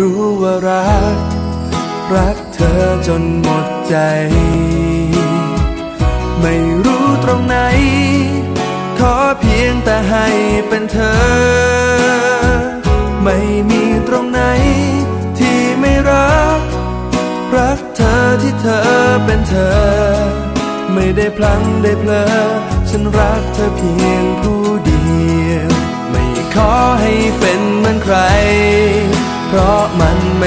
รู้ว่ารัก รักเธอจนหมดใจ ไม่รู้ตรงไหน ขอเพียงแต่ให้เป็นเธอ ไม่มีตรงไหน ที่ไม่รัก รักเธอที่เธอเป็นเธอ ไม่ได้พลังได้เพลอ ฉันรักเธอเพียงผู้เดียว